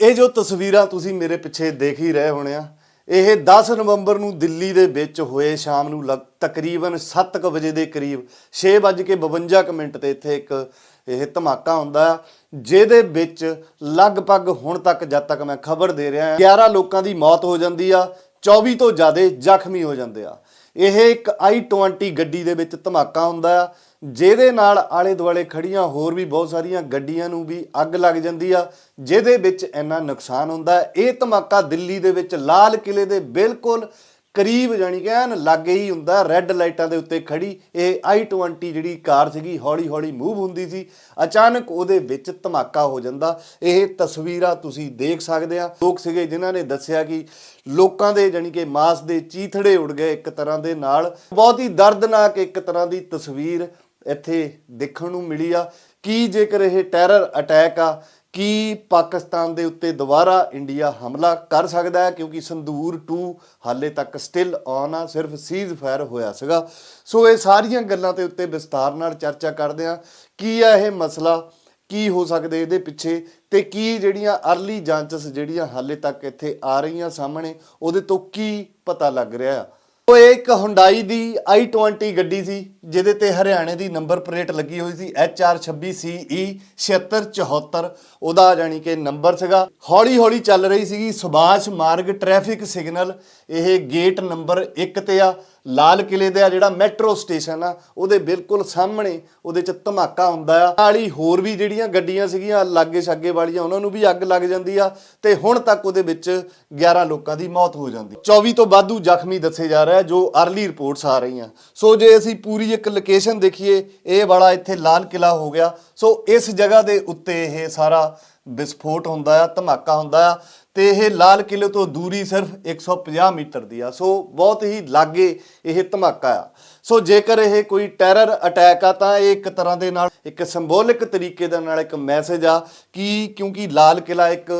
ਇਹ ਜੋ ਤਸਵੀਰਾਂ ਤੁਸੀਂ ਮੇਰੇ ਪਿੱਛੇ ਦੇਖ ਹੀ ਰਹੇ ਹੋਣੇ ਆ, ਇਹ 10 ਨਵੰਬਰ ਨੂੰ ਦਿੱਲੀ ਦੇ ਵਿੱਚ ਹੋਏ ਸ਼ਾਮ ਨੂੰ ਲਗ- ਤਕਰੀਬਨ 7:00 ਵਜੇ ਦੇ ਕਰੀਬ 6:52 ਮਿੰਟ ਤੇ ਇੱਥੇ ਇੱਕ ਇਹ ਧਮਾਕਾ ਹੁੰਦਾ ਆ, ਜਿਹਦੇ ਵਿੱਚ ਲਗਭਗ ਹੁਣ ਤੱਕ ਜਦ ਤੱਕ ਮੈਂ ਖਬਰ ਦੇ ਰਿਹਾ 11 ਲੋਕਾਂ ਦੀ ਮੌਤ ਹੋ ਜਾਂਦੀ ਆ 24 ਤੋਂ ਜ਼ਿਆਦਾ ਜ਼ਖਮੀ ਹੋ ਜਾਂਦੇ ਆ। ਇਹ ਇੱਕ i20 ਗੱਡੀ ਦੇ ਵਿੱਚ ਧਮਾਕਾ ਹੁੰਦਾ ਆ ਜਿਹਦੇ ਨਾਲ ਆਲੇ ਦੁਆਲੇ ਖੜੀਆਂ ਹੋਰ ਵੀ ਬਹੁਤ ਸਾਰੀਆਂ ਗੱਡੀਆਂ ਨੂੰ ਵੀ ਅੱਗ ਲੱਗ ਜਾਂਦੀ ਆ, ਜਿਹਦੇ ਵਿੱਚ ਇੰਨਾ ਨੁਕਸਾਨ ਹੁੰਦਾ ਇਹ ਧਮਾਕਾ ਦਿੱਲੀ ਦੇ ਵਿੱਚ ਲਾਲ ਕਿਲੇ ਦੇ ਬਿਲਕੁਲ ਕਰੀਬ ਜਾਣੀ ਕਿ ਐਨ ਲਾਗੇ ਹੀ ਹੁੰਦਾ, ਰੈੱਡ ਲਾਈਟਾਂ ਦੇ ਉੱਤੇ ਖੜੀ ਇਹ i20 ਜਿਹੜੀ ਕਾਰ ਸੀਗੀ ਹੌਲੀ ਹੌਲੀ ਮੂਵ ਹੁੰਦੀ ਸੀ। ਅਚਾਨਕ ਉਹਦੇ ਵਿੱਚ ਧਮਾਕਾ ਹੋ ਜਾਂਦਾ। ਇਹ ਤਸਵੀਰਾਂ ਤੁਸੀਂ ਦੇਖ ਸਕਦੇ ਆ। ਲੋਕ ਸੀਗੇ ਜਿਨ੍ਹਾਂ ਨੇ ਦੱਸਿਆ ਕਿ ਲੋਕਾਂ ਦੇ ਜਾਣੀ ਕਿ ਮਾਸ ਦੇ ਚੀਥੜੇ ਉੱਡ ਗਏ ਇੱਕ ਤਰ੍ਹਾਂ ਦੇ ਨਾਲ। ਬਹੁਤ ਹੀ ਦਰਦਨਾਕ ਇੱਕ ਤਰ੍ਹਾਂ ਦੀ ਤਸਵੀਰ ਇੱਥੇ ਦੇਖਣ ਨੂੰ ਮਿਲੀ ਆ। ਕੀ ਜੇਕਰ ਇਹ ਟੈਰਰ ਅਟੈਕ ਆ, ਕੀ ਪਾਕਿਸਤਾਨ ਦੇ ਉੱਤੇ ਦੁਬਾਰਾ ਇੰਡੀਆ ਹਮਲਾ ਕਰ ਸਕਦਾ ਹੈ? ਕਿਉਂਕਿ ਸੰਦੂਰ 2 ਹਾਲੇ ਤੱਕ ਸਟਿਲ ਔਨ ਆ, ਸਿਰਫ ਸੀਜ਼ ਫਾਇਰ ਹੋਇਆ ਸੀਗਾ। ਸੋ ਇਹ ਸਾਰੀਆਂ ਗੱਲਾਂ ਤੇ ਉੱਤੇ ਵਿਸਤਾਰ ਨਾਲ ਚਰਚਾ ਕਰਦੇ ਆ ਕੀ ਆ ਇਹ ਮਸਲਾ? ਕੀ ਹੋ ਸਕਦੇ ਇਹਦੇ ਪਿੱਛੇ? ਤੇ ਕੀ ਜਿਹੜੀਆਂ ਅਰਲੀ ਜਾਂਚਸ ਜਿਹੜੀਆਂ ਹਾਲੇ ਤੱਕ ਇੱਥੇ ਆ ਰਹੀਆਂ ਸਾਹਮਣੇ, ਉਹਦੇ ਤੋਂ ਕੀ ਪਤਾ ਲੱਗ ਰਿਹਾ ਆ? ਉਹ ਇਹ ਇੱਕ ਹੁੰਡਾਈ ਦੀ i20 ਗੱਡੀ ਸੀ, ਜਿਹਦੇ ਤੇ ਹਰਿਆਣੇ ਦੀ ਨੰਬਰ ਪਲੇਟ ਲੱਗੀ ਹੋਈ ਸੀ HR26CE 7674 ਉਹਦਾ ਜਾਨੀ ਕਿ ਨੰਬਰ ਸੀਗਾ। ਹੌਲੀ ਹੌਲੀ ਚੱਲ ਰਹੀ ਸੀਗੀ, ਸੁਭਾਸ਼ ਮਾਰਗ ਟ੍ਰੈਫਿਕ ਸਿਗਨਲ ਇਹ ਗੇਟ ਨੰਬਰ 1 ਤੇ ਆ। ਲਾਲ ਕਿਲੇ ਦਾ ਜਿਹੜਾ ਮੈਟਰੋ ਸਟੇਸ਼ਨ ਆ, ਉਹਦੇ ਬਿਲਕੁਲ ਸਾਹਮਣੇ ਉਹਦੇ ਚ ਧਮਾਕਾ ਹੁੰਦਾ ਆ। ਨਾਲ ਹੀ ਹੋਰ ਵੀ ਜਿਹੜੀਆਂ ਗੱਡੀਆਂ ਸੀਗੀਆਂ, ਲਾਗੇ ਛਾਗੇ ਵਾਲੀਆਂ, ਉਹਨਾਂ ਨੂੰ ਵੀ ਅੱਗ ਲੱਗ ਜਾਂਦੀ ਆ ਤੇ ਹੁਣ ਤੱਕ ਉਹਦੇ ਵਿੱਚ 11 ਲੋਕਾਂ ਦੀ ਮੌਤ ਹੋ ਜਾਂਦੀ। 24 ਤੋਂ ਵਾਧੂ ਜ਼ਖਮੀ ਦੱਸੇ ਜਾ ਰਿਹਾ ਜੋ ਅਰਲੀ ਰਿਪੋਰਟਸ ਆ ਰਹੀਆਂ। ਸੋ ਜੇ ਅਸੀਂ ਪੂਰੀ ਇੱਕ ਲੋਕੇਸ਼ਨ ਦੇਖੀਏ, ਇਹ ਵਾਲਾ ਇੱਥੇ ਲਾਲ ਕਿਲਾ ਹੋ ਗਿਆ। ਸੋ ਇਸ ਜਗ੍ਹਾ ਦੇ ਉੱਤੇ ਇਹ ਸਾਰਾ ਵਿਸਫੋਟ ਹੁੰਦਾ ਆ, ਧਮਾਕਾ ਹੁੰਦਾ ਆ, ਤੇ ਇਹ ਲਾਲ ਕਿਲੇ ਤੋਂ ਦੂਰੀ ਸਿਰਫ 150 ਮੀਟਰ ਦੀ ਆ। ਸੋ ਬਹੁਤ ਹੀ ਲਾਗੇ ਇਹ ਧਮਾਕਾ ਆ। ਸੋ ਜੇਕਰ ਇਹ ਕੋਈ ਟੈਰਰ ਅਟੈਕ ਆ, ਤਾਂ ਇਹ ਇੱਕ ਤਰ੍ਹਾਂ ਦੇ ਨਾਲ ਇੱਕ ਸਿੰਬੋਲਿਕ ਤਰੀਕੇ ਦੇ ਨਾਲ ਇੱਕ ਮੈਸੇਜ ਆ ਕਿ ਕਿਉਂਕਿ ਲਾਲ ਕਿਲਾ ਇੱਕ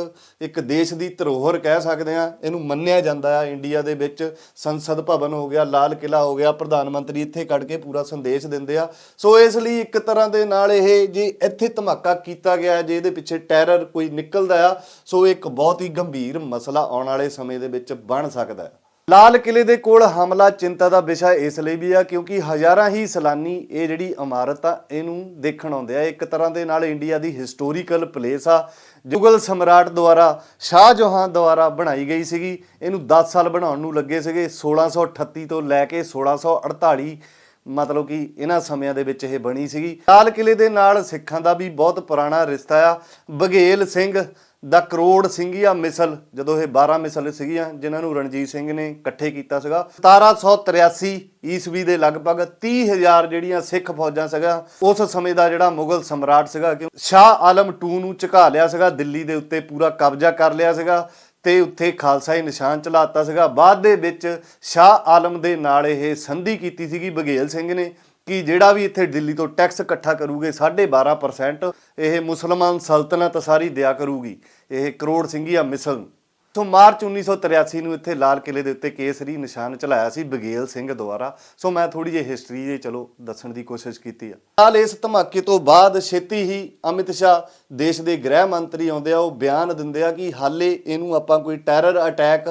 ਇੱਕ ਦੇਸ਼ ਦੀ ਧਰੋਹਰ ਕਹਿ ਸਕਦੇ ਆ ਇਹਨੂੰ ਮੰਨਿਆ ਜਾਂਦਾ ਆ ਇੰਡੀਆ ਦੇ ਵਿੱਚ। ਸੰਸਦ ਭਵਨ ਹੋ ਗਿਆ, ਲਾਲ ਕਿਲਾ ਹੋ ਗਿਆ, ਪ੍ਰਧਾਨ ਮੰਤਰੀ ਇੱਥੇ ਕੱਢ ਕੇ ਪੂਰਾ ਸੰਦੇਸ਼ ਦਿੰਦੇ ਆ। ਸੋ ਇਸ ਲਈ ਇੱਕ ਤਰ੍ਹਾਂ ਦੇ ਨਾਲ ਇਹ ਜੇ ਇੱਥੇ ਧਮਾਕਾ ਕੀਤਾ ਗਿਆ ਜੇ ਇਹਦੇ ਪਿੱਛੇ ਟੈਰਰ ਕੋਈ ਨਿਕਲਦਾ ਆ, ਸੋ ਇੱਕ ਬਹੁਤ ਹੀ ਗੰਭੀਰ ਮਸਲਾ ਆਉਣ ਵਾਲੇ ਸਮੇਂ ਦੇ ਵਿੱਚ ਬਣ ਸਕਦਾ ਹੈ ਲਾਲ ਕਿਲੇ ਦੇ ਕੋਲ ਹਮਲਾ ਚਿੰਤਾ ਦਾ ਵਿਸ਼ਾ ਇਸ ਲਈ ਵੀ ਆ ਕਿਉਂਕਿ ਹਜ਼ਾਰਾਂ ਹੀ ਸੈਲਾਨੀ ਇਹ ਜਿਹੜੀ ਇਮਾਰਤ ਆ, ਇਹਨੂੰ ਦੇਖਣ ਆਉਂਦੇ ਆ। ਇੱਕ ਤਰ੍ਹਾਂ ਦੇ ਨਾਲ ਇੰਡੀਆ ਦੀ ਹਿਸਟੋਰੀਕਲ ਪਲੇਸ ਆ ਮੁਗਲ ਸਮਰਾਟ ਦੁਆਰਾ, ਸ਼ਾਹ ਜਹਾਂ ਦੁਆਰਾ ਬਣਾਈ ਗਈ ਸੀਗੀ। ਇਹਨੂੰ 10 ਸਾਲ ਬਣਾਉਣ ਨੂੰ ਲੱਗੇ ਸੀਗੇ। 1638 ਤੋਂ ਲੈ ਕੇ 1648 ਮਤਲਬ ਕਿ ਇਹਨਾਂ ਸਮਿਆਂ ਦੇ ਵਿੱਚ ਇਹ ਬਣੀ ਸੀਗੀ। ਲਾਲ ਕਿਲੇ ਦੇ ਨਾਲ ਸਿੱਖਾਂ ਦਾ ਵੀ ਬਹੁਤ ਪੁਰਾਣਾ ਰਿਸ਼ਤਾ ਆ। ਬਘੇਲ ਸਿੰਘ ਦਾ ਕਰੋੜ ਸਿੰਘੀਆ ਮਿਸਲ, ਜਦੋਂ ਇਹ 12 ਮਿਸਲ ਸੀਗੀਆਂ, ਜਿਨ੍ਹਾਂ ਨੂੰ ਰਣਜੀਤ ਸਿੰਘ ਨੇ ਇਕੱਠੇ ਕੀਤਾ ਸੀਗਾ 1783 ਈਸਵੀ ਦੇ ਲਗਭਗ 30000 ਜਿਹੜੀਆਂ ਸਿੱਖ ਫੌਜਾਂ ਸੀਗਾ ਉਸ ਸਮੇਂ ਦਾ ਜਿਹੜਾ ਮੁਗਲ ਸਮਰਾਟ ਸੀਗਾ, ਕਿ ਸ਼ਾਹ ਆਲਮ 2 ਨੂੰ ਝੁਕਾ ਲਿਆ ਸੀਗਾ, ਦਿੱਲੀ ਦੇ ਉੱਤੇ ਪੂਰਾ ਕਬਜ਼ਾ ਕਰ ਲਿਆ ਸੀਗਾ ਤੇ ਉੱਥੇ ਖਾਲਸਾਈ ਨਿਸ਼ਾਨ ਚਲਾਤਾ ਸੀਗਾ। ਬਾਅਦ ਦੇ ਵਿੱਚ ਸ਼ਾਹ ਆਲਮ ਦੇ ਨਾਲ ਇਹ ਸੰਧੀ ਕੀਤੀ ਸੀਗੀ ਬਘੇਲ ਸਿੰਘ ਨੇ ਕਿ ਜਿਹੜਾ ਵੀ ਇੱਥੇ ਦਿੱਲੀ ਤੋਂ ਟੈਕਸ ਇਕੱਠਾ ਕਰੂਗੇ 12.5% ਇਹ ਮੁਸਲਮਾਨ ਸਲਤਨਤ ਸਾਰੀ ਦਿਆ ਕਰੂਗੀ। ਇਹ ਕਰੋੜ ਸਿੰਘੀਆ ਮਿਸਲ ਸੋ ਮਾਰਚ 1983 ਨੂੰ ਇੱਥੇ ਲਾਲ ਕਿਲੇ ਦੇ ਉੱਤੇ ਕੇਸਰੀ ਨਿਸ਼ਾਨ ਚਲਾਇਆ ਸੀ ਬਗੇਲ ਸਿੰਘ ਦੁਆਰਾ। ਸੋ ਮੈਂ ਥੋੜੀ ਜਿਹੀ ਹਿਸਟਰੀ ਜੇ ਚਲੋ, ਦੱਸਣ ਦੀ ਕੋਸ਼ਿਸ਼ ਕੀਤੀ ਆ। ਨਾਲ ਇਸ ਧਮਾਕੇ ਤੋਂ ਬਾਅਦ ਛੇਤੀ ਹੀ ਅਮਿਤ ਸ਼ਾਹ ਦੇਸ਼ ਦੇ ਗ੍ਰਹਿ ਮੰਤਰੀ ਆਉਂਦੇ ਆ। ਉਹ ਬਿਆਨ ਦਿੰਦੇ ਆ ਕਿ ਹਾਲੇ ਇਹਨੂੰ ਆਪਾਂ ਕੋਈ ਟੈਰਰ ਅਟੈਕ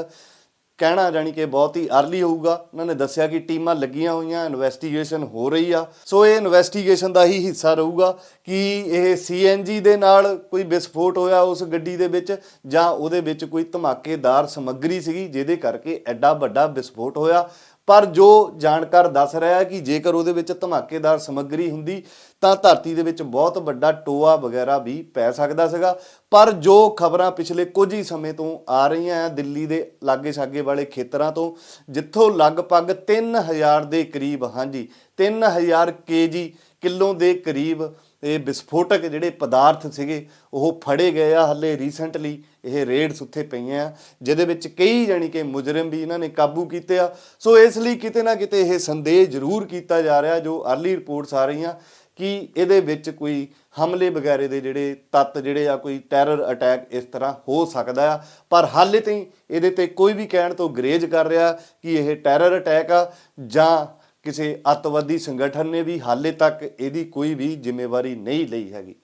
ਕਹਿਣਾ ਜਾਨੀ ਕਿ ਬਹੁਤ ਹੀ ਅਰਲੀ ਹੋਊਗਾ। ਉਹਨਾਂ ਨੇ ਦੱਸਿਆ ਕਿ ਟੀਮਾਂ ਲੱਗੀਆਂ ਹੋਈਆਂ ਇਨਵੈਸਟੀਗੇਸ਼ਨ ਹੋ ਰਹੀ ਆ। ਸੋ ਇਹ ਇਨਵੈਸਟੀਗੇਸ਼ਨ ਦਾ ਹੀ ਹਿੱਸਾ ਰਹੂਗਾ ਕਿ ਇਹ ਸੀਐਨਜੀ ਦੇ ਨਾਲ ਕੋਈ ਵਿਸਫੋਟ ਹੋਇਆ ਉਸ ਗੱਡੀ ਦੇ ਵਿੱਚ ਜਾਂ ਉਹਦੇ ਵਿੱਚ ਕੋਈ ਧਮਾਕੇਦਾਰ ਸਮੱਗਰੀ ਸੀਗੀ, ਜਿਹਦੇ ਕਰਕੇ ਐਡਾ ਵੱਡਾ ਵਿਸਫੋਟ ਹੋਇਆ। ਪਰ ਜੋ ਜਾਣਕਾਰ ਦੱਸ ਰਿਹਾ ਹੈ ਕਿ ਜੇਕਰ ਉਹਦੇ ਵਿੱਚ ਧਮਾਕੇਦਾਰ ਸਮੱਗਰੀ ਹੁੰਦੀ, ਤਾਂ ਧਰਤੀ ਦੇ ਵਿੱਚ ਬਹੁਤ ਵੱਡਾ ਟੋਆ ਵਗੈਰਾ ਵੀ ਪੈ ਸਕਦਾ ਸੀਗਾ। ਪਰ ਜੋ ਖਬਰਾਂ ਪਿਛਲੇ ਕੁਝ ਹੀ ਸਮੇਂ ਤੋਂ ਆ ਰਹੀਆਂ ਆ ਦਿੱਲੀ ਦੇ ਲਾਗੇ ਛਾਗੇ ਵਾਲੇ ਖੇਤਰਾਂ ਤੋਂ, ਜਿੱਥੋਂ ਲਗਭਗ 3000 ਦੇ ਕਰੀਬ, ਹਾਂਜੀ 3000 ਕੇਜੀ ਕਿਲੋ ਦੇ ਕਰੀਬ ਇਹ ਵਿਸਫੋਟਕ ਜਿਹੜੇ ਪਦਾਰਥ ਸੀਗੇ, ਉਹ ਫੜੇ ਗਏ ਆ ਹੱਲੇ ਰੀਸੈਂਟਲੀ ਇਹ ਰੇਡਸ ਉੱਥੇ ਪਈਆਂ ਆ, ਜਿਹਦੇ ਵਿੱਚ ਕਈ ਜਾਣੀ ਕਿ ਮੁਜਰਮ ਵੀ ਇਹਨਾਂ ਨੇ ਕਾਬੂ ਕੀਤੇ ਆ। ਸੋ ਇਸ ਲਈ ਕਿਤੇ ਨਾ ਕਿਤੇ ਇਹ ਸੰਦੇਹ ਜ਼ਰੂਰ ਕੀਤਾ ਜਾ ਰਿਹਾ, ਜੋ ਅਰਲੀ ਰਿਪੋਰਟਸ ਆ ਰਹੀਆਂ, ਕਿ ਇਹਦੇ ਵਿੱਚ ਕੋਈ ਹਮਲੇ ਵਗੈਰੇ ਦੇ ਜਿਹੜੇ ਤੱਤ ਜਿਹੜੇ ਆ, ਕੋਈ ਟੈਰਰ ਅਟੈਕ ਇਸ ਤਰ੍ਹਾਂ ਹੋ ਸਕਦਾ ਆ। ਪਰ ਹਾਲੇ ਤਾਈਂ ਇਹਦੇ ਤੇ ਕੋਈ ਵੀ ਕਹਿਣ ਤੋਂ ਗਰੇਜ ਕਰ ਰਿਹਾ ਕਿ ਇਹ ਟੈਰਰ ਅਟੈਕ ਆ, ਜਾਂ ਕਿਸੇ ਅੱਤਵਾਦੀ ਸੰਗਠਨ ਨੇ ਵੀ ਹਾਲੇ ਤੱਕ ਇਹਦੀ ਕੋਈ ਵੀ ਜ਼ਿੰਮੇਵਾਰੀ ਨਹੀਂ ਲਈ ਹੈਗੀ।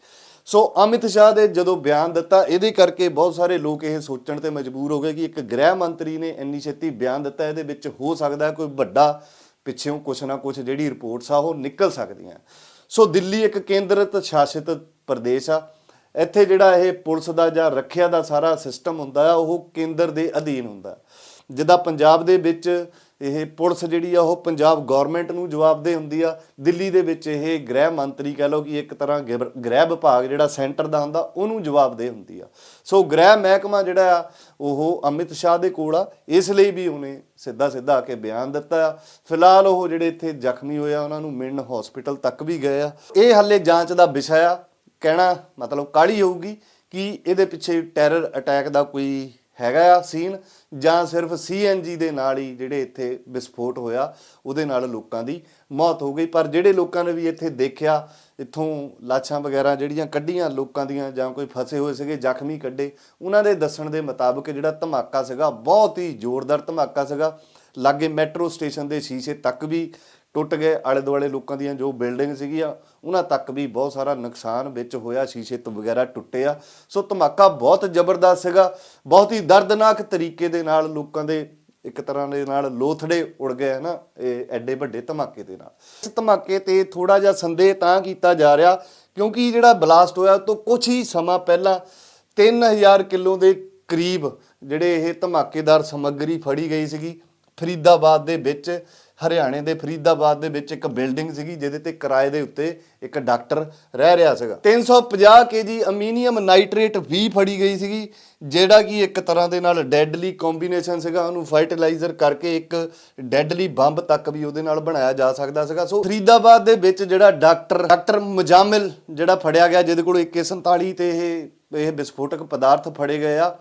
ਸੋ ਅਮਿਤ ਸ਼ਾਹ ਦੇ ਜਦੋਂ ਬਿਆਨ ਦਿੱਤਾ, ਇਹਦੇ ਕਰਕੇ ਬਹੁਤ ਸਾਰੇ ਲੋਕ ਇਹ ਸੋਚਣ ਤੇ ਮਜਬੂਰ ਹੋ ਗਏ ਕਿ ਇੱਕ ਗ੍ਰਹਿ ਮੰਤਰੀ ਨੇ ਇੰਨੀ ਛੇਤੀ ਬਿਆਨ ਦਿੱਤਾ, ਇਹਦੇ ਵਿੱਚ ਹੋ ਸਕਦਾ ਕੋਈ ਵੱਡਾ ਪਿੱਛੇੋਂ ਕੁਛ ਨਾ ਕੁਛ ਜਿਹੜੀ ਰਿਪੋਰਟਸ ਆ, ਉਹ ਨਿਕਲ ਸਕਦੀਆਂ। ਸੋ ਦਿੱਲੀ ਇੱਕ ਕੇਂਦਰਿਤ ਸ਼ਾਸਿਤ ਪ੍ਰਦੇਸ਼ ਆ। ਇੱਥੇ ਜਿਹੜਾ ਇਹ ਪੁਲਿਸ ਦਾ ਜਾਂ ਰੱਖਿਆ ਦਾ ਸਾਰਾ ਸਿਸਟਮ ਹੁੰਦਾ ਆ, ਉਹ ਕੇਂਦਰ ਦੇ ਅਧੀਨ ਹੁੰਦਾ। ਜਿੱਦਾਂ ਪੰਜਾਬ ਦੇ ਵਿੱਚ ਇਹ ਪੁਲਿਸ ਜਿਹੜੀ ਆ, ਉਹ ਪੰਜਾਬ ਗਵਰਨਮੈਂਟ ਨੂੰ ਜਵਾਬਦੇ ਹੁੰਦੀ ਆ। ਦਿੱਲੀ ਦੇ ਵਿੱਚ ਇਹ ਗ੍ਰਹਿ ਮੰਤਰੀ ਕਹ ਲਓ ਕਿ ਇੱਕ ਤਰ੍ਹਾਂ ਗਿਰ- ਗ੍ਰਹਿ ਵਿਭਾਗ ਜਿਹੜਾ ਸੈਂਟਰ ਦਾ ਹੁੰਦਾ, ਉਹਨੂੰ ਜਵਾਬਦੇ ਹੁੰਦੀ ਆ। ਸੋ ਗ੍ਰਹਿ ਮਹਿਕਮਾ ਜਿਹੜਾ ਆ, ਉਹ ਅਮਿਤ ਸ਼ਾਹ ਦੇ ਕੋਲ ਆ। ਇਸ ਲਈ ਵੀ ਉਹਨੇ ਸਿੱਧਾ ਸਿੱਧਾ ਆ ਕੇ ਬਿਆਨ ਦਿੱਤਾ ਆ। ਫਿਲਹਾਲ ਉਹ ਜਿਹੜੇ ਇੱਥੇ ਜ਼ਖਮੀ ਹੋਏ ਆ, ਉਹਨਾਂ ਨੂੰ ਮਿਲਣ ਹਸਪੀਟਲ ਤੱਕ ਵੀ ਗਏ ਆ। ਇਹ ਹੱਲੇ ਜਾਂਚ ਦਾ ਵਿਸ਼ਾ ਆ। ਕਹਿਣਾ ਮਤਲਬ ਕਾਹਲੀ ਹੋਊਗੀ ਕਿ ਇਹਦੇ ਪਿੱਛੇ ਟੈਰਰ ਅਟੈਕ ਦਾ ਕੋਈ ਹੈਗਾ ਆ ਸੀਨ ਜਾਂ ਸਿਰਫ ਸੀਐਨਜੀ ਦੇ ਨਾਲ ਹੀ ਜਿਹੜੇ ਇੱਥੇ ਵਿਸਫੋਟ ਹੋਇਆ, ਉਹਦੇ ਨਾਲ ਲੋਕਾਂ ਦੀ ਮੌਤ ਹੋ ਗਈ। ਪਰ ਜਿਹੜੇ ਲੋਕਾਂ ਨੇ ਵੀ ਇੱਥੇ ਦੇਖਿਆ, ਇੱਥੋਂ ਲਾਸ਼ਾਂ ਵਗੈਰਾ ਜਿਹੜੀਆਂ ਕੱਢੀਆਂ ਲੋਕਾਂ ਦੀਆਂ ਜਾਂ ਕੋਈ ਫਸੇ ਹੋਏ ਸੀਗੇ, ਜ਼ਖਮੀ ਕੱਢੇ, ਉਹਨਾਂ ਦੇ ਦੱਸਣ ਦੇ ਮੁਤਾਬਕ ਜਿਹੜਾ ਧਮਾਕਾ ਸੀਗਾ, ਬਹੁਤ ਹੀ ਜ਼ੋਰਦਾਰ ਧਮਾਕਾ ਸੀਗਾ। ਲਾਗੇ ਮੈਟਰੋ ਸਟੇਸ਼ਨ ਦੇ ਸ਼ੀਸ਼ੇ ਤੱਕ ਵੀ ਟੁੱਟ ਗਏ ਆਲੇ ਦੁਆਲੇ ਲੋਕਾਂ ਦੀਆਂ ਜੋ ਬਿਲਡਿੰਗ ਸੀਗੀਆਂ, ਉਹਨਾਂ ਤੱਕ ਵੀ ਬਹੁਤ ਸਾਰਾ ਨੁਕਸਾਨ ਵਿੱਚ ਹੋਇਆ, ਸ਼ੀਸ਼ੇ ਤੋਂ ਵਗੈਰਾ ਟੁੱਟੇ ਆ। ਸੋ ਧਮਾਕਾ ਬਹੁਤ ਜ਼ਬਰਦਸਤ ਸੀਗਾ, ਬਹੁਤ ਹੀ ਦਰਦਨਾਕ ਤਰੀਕੇ ਦੇ ਨਾਲ ਲੋਕਾਂ ਦੇ ਇੱਕ ਤਰ੍ਹਾਂ ਦੇ ਨਾਲ ਲੋਥੜੇ ਉੜ ਗਏ, ਹਨਾ, ਇਹ ਐਡੇ ਵੱਡੇ ਧਮਾਕੇ ਦੇ ਨਾਲ। ਇਸ ਧਮਾਕੇ ਤੇ ਥੋੜਾ ਜਿਹਾ ਸੰਦੇਹ ਤਾਂ ਕੀਤਾ ਜਾ ਰਿਹਾ, ਕਿਉਂਕਿ ਜਿਹੜਾ ਬਲਾਸਟ ਹੋਇਆ, ਉਹ ਤੋਂ ਕੁਝ ਹੀ ਸਮਾਂ ਪਹਿਲਾਂ 3000 ਕਿਲੋ ਦੇ ਕਰੀਬ ਜਿਹੜੇ ਇਹ ਧਮਾਕੇਦਾਰ ਸਮੱਗਰੀ ਫੜੀ ਗਈ ਸੀਗੀ, ਫਰੀਦਾਬਾਦ ਦੇ ਵਿੱਚ। ਹਰਿਆਣੇ ਦੇ ਫਰੀਦਾਬਾਦ ਦੇ ਵਿੱਚ ਇੱਕ ਬਿਲਡਿੰਗ ਸੀਗੀ, ਜਿਹਦੇ ਤੇ ਕਿਰਾਏ ਦੇ ਉੱਤੇ ਇੱਕ ਡਾਕਟਰ ਰਹਿ ਰਿਹਾ ਸੀਗਾ। 350 ਕੇਜੀ ਅਮੀਨੀਅਮ ਨਾਈਟ੍ਰੇਟ ਵੀ ਫੜੀ ਗਈ ਸੀਗੀ, ਜਿਹੜਾ ਕਿ ਇੱਕ ਤਰ੍ਹਾਂ ਦੇ ਨਾਲ ਡੈਡਲੀ ਕੰਬੀਨੇਸ਼ਨ ਸੀਗਾ। ਉਹਨੂੰ ਫਰਟੀਲਾਈਜ਼ਰ ਕਰਕੇ ਇੱਕ ਡੈਡਲੀ ਬੰਬ ਤੱਕ ਵੀ ਉਹਦੇ ਨਾਲ ਬਣਾਇਆ ਜਾ ਸਕਦਾ ਸੀਗਾ। ਸੋ ਫਰੀਦਾਬਾਦ ਦੇ ਵਿੱਚ ਜਿਹੜਾ ਡਾਕਟਰ ਡਾਕਟਰ ਮੁਜਾਮਿਲ ਜਿਹੜਾ ਫੜਿਆ ਗਿਆ, ਜਿਹਦੇ ਕੋਲ 147 ਤੇ ਇਹ ਇਹ ਵਿਸਫੋਟਕ ਪਦਾਰਥ ਫੜੇ ਗਏ ਆ।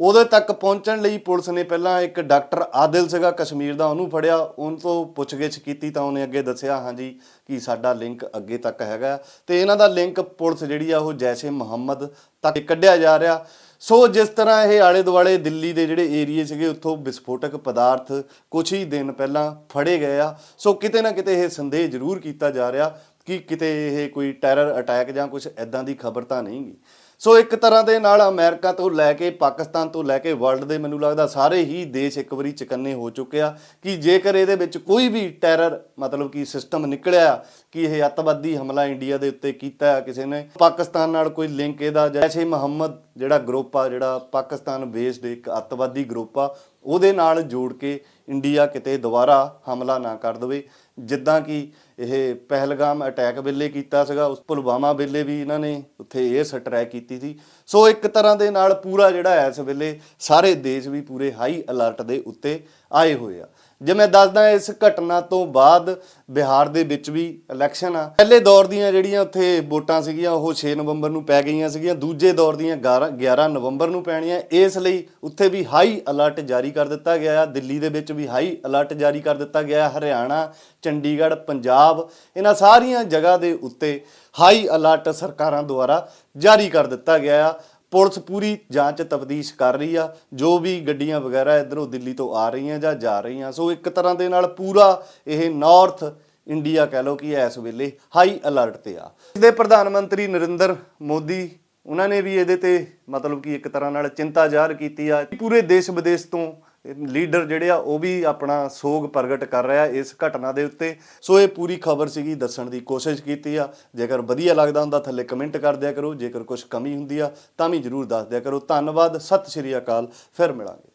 ਉਹਦੇ ਤੱਕ ਪਹੁੰਚਣ ਲਈ ਪੁਲਿਸ ਨੇ ਪਹਿਲਾਂ ਇੱਕ ਡਾਕਟਰ ਆਦਿਲ ਸੀਗਾ, ਕਸ਼ਮੀਰ ਦਾ, ਉਹਨੂੰ ਫੜਿਆ। ਉਹਨਾਂ ਤੋਂ ਪੁੱਛਗਿੱਛ ਕੀਤੀ ਤਾਂ ਉਹਨੇ ਅੱਗੇ ਦੱਸਿਆ, ਹਾਂਜੀ, ਕਿ ਸਾਡਾ ਲਿੰਕ ਅੱਗੇ ਤੱਕ ਹੈਗਾ ਤੇ ਇਹਨਾਂ ਦਾ ਲਿੰਕ ਪੁਲਿਸ ਜਿਹੜੀ ਆ, ਉਹ ਜੈਸ਼ੇ ਮੁਹੰਮਦ ਤੱਕ ਕੱਢਿਆ ਜਾ ਰਿਹਾ। ਸੋ ਜਿਸ ਤਰ੍ਹਾਂ ਇਹ ਆਲੇ ਦੁਆਲੇ ਦਿੱਲੀ ਦੇ ਜਿਹੜੇ ਏਰੀਏ ਸੀਗੇ, ਉੱਥੋਂ ਵਿਸਫੋਟਕ ਪਦਾਰਥ ਕੁਝ ਹੀ ਦਿਨ ਪਹਿਲਾਂ ਫੜੇ ਗਏ ਆ। ਸੋ ਕਿਤੇ ਨਾ ਕਿਤੇ ਇਹ ਸੰਦੇਹ ਜ਼ਰੂਰ ਕੀਤਾ ਜਾ ਰਿਹਾ ਕਿ ਕਿਤੇ ਇਹ ਕੋਈ ਟੈਰਰ ਅਟੈਕ ਜਾਂ ਕੁਝ ਐਦਾਂ ਦੀ ਖਬਰ ਤਾਂ ਨਹੀਂ ਗੀ। ਸੋ ਇੱਕ ਤਰ੍ਹਾਂ ਦੇ ਨਾਲ ਅਮਰੀਕਾ ਤੋਂ ਲੈ ਕੇ ਪਾਕਿਸਤਾਨ ਤੋਂ ਲੈ ਕੇ ਵਰਲਡ ਦੇ ਮੈਨੂੰ ਲੱਗਦਾ ਸਾਰੇ ਹੀ ਦੇਸ਼ ਇੱਕ ਵਾਰੀ ਚਕੰਨੇ ਹੋ ਚੁੱਕੇ ਆ ਕਿ ਜੇਕਰ ਇਹਦੇ ਵਿੱਚ ਕੋਈ ਵੀ ਟੈਰਰ, ਮਤਲਬ ਕਿ ਸਿਸਟਮ ਨਿਕਲਿਆ, ਕਿ ਇਹ ਅੱਤਵਾਦੀ ਹਮਲਾ ਇੰਡੀਆ ਦੇ ਉੱਤੇ ਕੀਤਾ ਹੈ ਕਿਸੇ ਨੇ, ਪਾਕਿਸਤਾਨ ਨਾਲ ਕੋਈ ਲਿੰਕ ਇਹਦਾ ਜੈਸ਼ੇ ਮੁਹੰਮਦ ਜਿਹੜਾ ਗਰੁੱਪ ਆ, ਜਿਹੜਾ ਪਾਕਿਸਤਾਨ ਬੇਸਡ ਇੱਕ ਅੱਤਵਾਦੀ ਗਰੁੱਪ ਆ, ਉਹਦੇ ਨਾਲ ਜੋੜ ਕੇ ਇੰਡੀਆ ਕਿਤੇ ਦੁਬਾਰਾ ਹਮਲਾ ਨਾ ਕਰ ਦੇਵੇ। ਜਿੱਦਾਂ ਕਿ ਇਹ ਪਹਿਲਗਾਮ ਅਟੈਕ ਵੇਲੇ ਕੀਤਾ ਸੀਗਾ, ਉਸ ਪੁਲਵਾਮਾ ਵੇਲੇ ਵੀ ਇਹਨਾਂ ਨੇ ਉੱਥੇ ਇਹ ਸਟ੍ਰੈਕ ਕੀਤੀ ਸੀ। ਸੋ ਇੱਕ ਤਰ੍ਹਾਂ ਦੇ ਨਾਲ ਪੂਰਾ ਜਿਹੜਾ ਇਸ ਵੇਲੇ ਸਾਰੇ ਦੇਸ਼ ਵੀ ਪੂਰੇ ਹਾਈ ਅਲਰਟ ਦੇ ਉੱਤੇ ਆਏ ਹੋਏ ਆ। ਜੇ ਮੈਂ ਦੱਸਦਾ ਇਸ ਘਟਨਾ ਤੋਂ ਬਾਅਦ ਬਿਹਾਰ ਦੇ ਵਿੱਚ ਵੀ ਇਲੈਕਸ਼ਨ ਆ, ਪਹਿਲੇ ਦੌਰ ਦੀਆਂ ਜਿਹੜੀਆਂ ਉੱਥੇ ਵੋਟਾਂ ਸੀਗੀਆਂ, ਉਹ 6 ਨਵੰਬਰ ਨੂੰ ਪੈ ਗਈਆਂ ਸੀਗੀਆਂ, ਦੂਜੇ ਦੌਰ ਦੀਆਂ 11 11 ਨਵੰਬਰ ਨੂੰ ਪੈਣੀਆਂ, ਇਸ ਲਈ ਉੱਥੇ ਵੀ ਹਾਈ ਅਲਰਟ ਜਾਰੀ ਕਰ ਦਿੱਤਾ ਗਿਆ ਆ, ਦਿੱਲੀ ਦੇ ਵਿੱਚ ਵੀ ਹਾਈ ਅਲਰਟ ਜਾਰੀ ਕਰ ਦਿੱਤਾ ਗਿਆ ਹਰਿਆਣਾ, ਚੰਡੀਗੜ੍ਹ, ਪੰਜਾਬ, ਇਹਨਾਂ ਸਾਰੀਆਂ ਜਗ੍ਹਾ ਦੇ ਉੱਤੇ ਹਾਈ ਅਲਰਟ ਸਰਕਾਰਾਂ ਦੁਆਰਾ ਜਾਰੀ ਕਰ ਦਿੱਤਾ ਗਿਆ ਆ। ਪੁਲਿਸ ਪੂਰੀ ਜਾਂਚ ਤਫਤੀਸ਼ ਕਰ ਰਹੀ ਆ। ਜੋ ਵੀ ਗੱਡੀਆਂ ਵਗੈਰਾ ਇਧਰੋਂ ਦਿੱਲੀ ਤੋਂ ਆ ਰਹੀਆਂ ਜਾਂ ਜਾ ਰਹੀਆਂ। ਸੋ ਇੱਕ ਤਰ੍ਹਾਂ ਦੇ ਨਾਲ ਪੂਰਾ ਇਹ ਨਾਰਥ ਇੰਡੀਆ ਕਹਿ ਲਓ ਕਿ ਇਸ ਵੇਲੇ ਹਾਈ ਅਲਰਟ ਤੇ ਆ। ਦੇ ਪ੍ਰਧਾਨ ਮੰਤਰੀ ਨਰਿੰਦਰ ਮੋਦੀ, ਉਹਨਾਂ ਨੇ ਵੀ ਇਹਦੇ ਤੇ ਮਤਲਬ ਕਿ ਇੱਕ ਤਰ੍ਹਾਂ ਨਾਲ ਚਿੰਤਾ ਜ਼ਾਹਰ ਕੀਤੀ ਆ ਪੂਰੇ ਦੇਸ਼ ਵਿਦੇਸ਼ ਤੋਂ ਲੀਡਰ ਜਿਹੜੇ ਆ, ਉਹ ਵੀ ਆਪਣਾ ਸੋਗ ਪ੍ਰਗਟ ਕਰ ਰਿਹਾ ਇਸ ਘਟਨਾ ਦੇ ਉੱਤੇ। ਸੋ ਇਹ ਪੂਰੀ ਖਬਰ ਸੀਗੀ, ਦੱਸਣ ਦੀ ਕੋਸ਼ਿਸ਼ ਕੀਤੀ ਆ। ਜੇਕਰ ਵਧੀਆ ਲੱਗਦਾ ਹੁੰਦਾ, ਥੱਲੇ ਕਮੈਂਟ ਕਰ ਦਿਆ ਕਰੋ। ਜੇਕਰ ਕੁਝ ਕਮੀ ਹੁੰਦੀ ਆ, ਤਾਂ ਵੀ ਜਰੂਰ ਦੱਸ ਦਿਆ ਕਰੋ। ਧੰਨਵਾਦ, ਸਤਿ ਸ਼੍ਰੀ ਅਕਾਲ, ਫਿਰ ਮਿਲਾਂਗੇ।